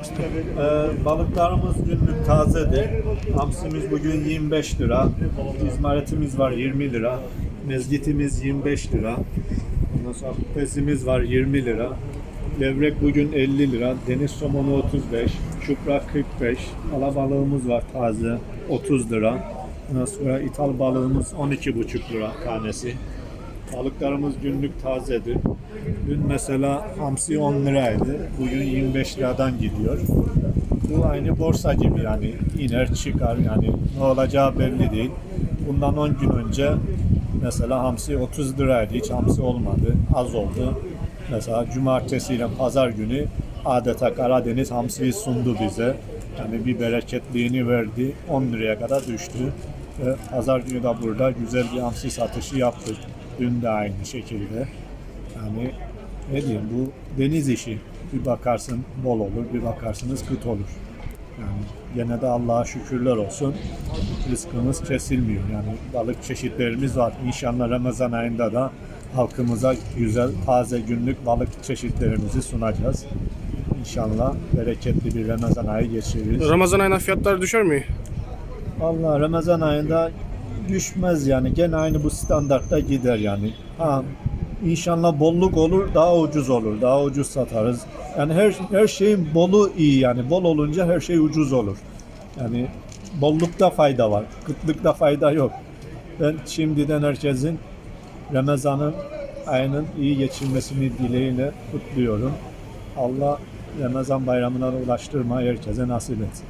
Ee, balıklarımız günlük tazedir. Hamsimiz bugün 25 lira. İzmaritimiz var 20 lira. Mezgitimiz 25 lira. Ondan pezimiz var 20 lira. Levrek bugün 50 lira. Deniz somonu 35. Çupra 45. Alabalığımız var taze 30 lira. Ondan sonra ithal balığımız 12,5 lira tanesi. Balıklarımız günlük tazedir. Dün mesela hamsi 10 liraydı. Bugün 25 liradan gidiyor. Bu aynı borsa gibi yani iner çıkar yani ne olacağı belli değil. Bundan 10 gün önce mesela hamsi 30 liraydı. Hiç hamsi olmadı. Az oldu. Mesela cumartesi ile pazar günü adeta Karadeniz hamsiyi sundu bize. Yani bir bereketliğini verdi. 10 liraya kadar düştü. Ve pazar günü de burada güzel bir hamsi satışı yaptık. Dün de aynı şekilde. Yani ne diyeyim bu deniz işi. Bir bakarsın bol olur, bir bakarsınız kıt olur. Yani gene de Allah'a şükürler olsun. Rızkımız kesilmiyor. Yani balık çeşitlerimiz var. İnşallah Ramazan ayında da halkımıza güzel, taze günlük balık çeşitlerimizi sunacağız. İnşallah bereketli bir Ramazan ayı geçiririz. Ramazan ayına fiyatlar düşer mi? Allah Ramazan ayında düşmez yani. Gene aynı bu standartta gider yani. Ha inşallah bolluk olur, daha ucuz olur. Daha ucuz satarız. Yani her her şeyin bolu iyi yani. Bol olunca her şey ucuz olur. Yani bollukta fayda var. Kıtlıkta fayda yok. Ben şimdiden herkesin Ramazan'ın ayının iyi geçirmesini dileğiyle kutluyorum. Allah Ramazan bayramına ulaştırma herkese nasip etsin.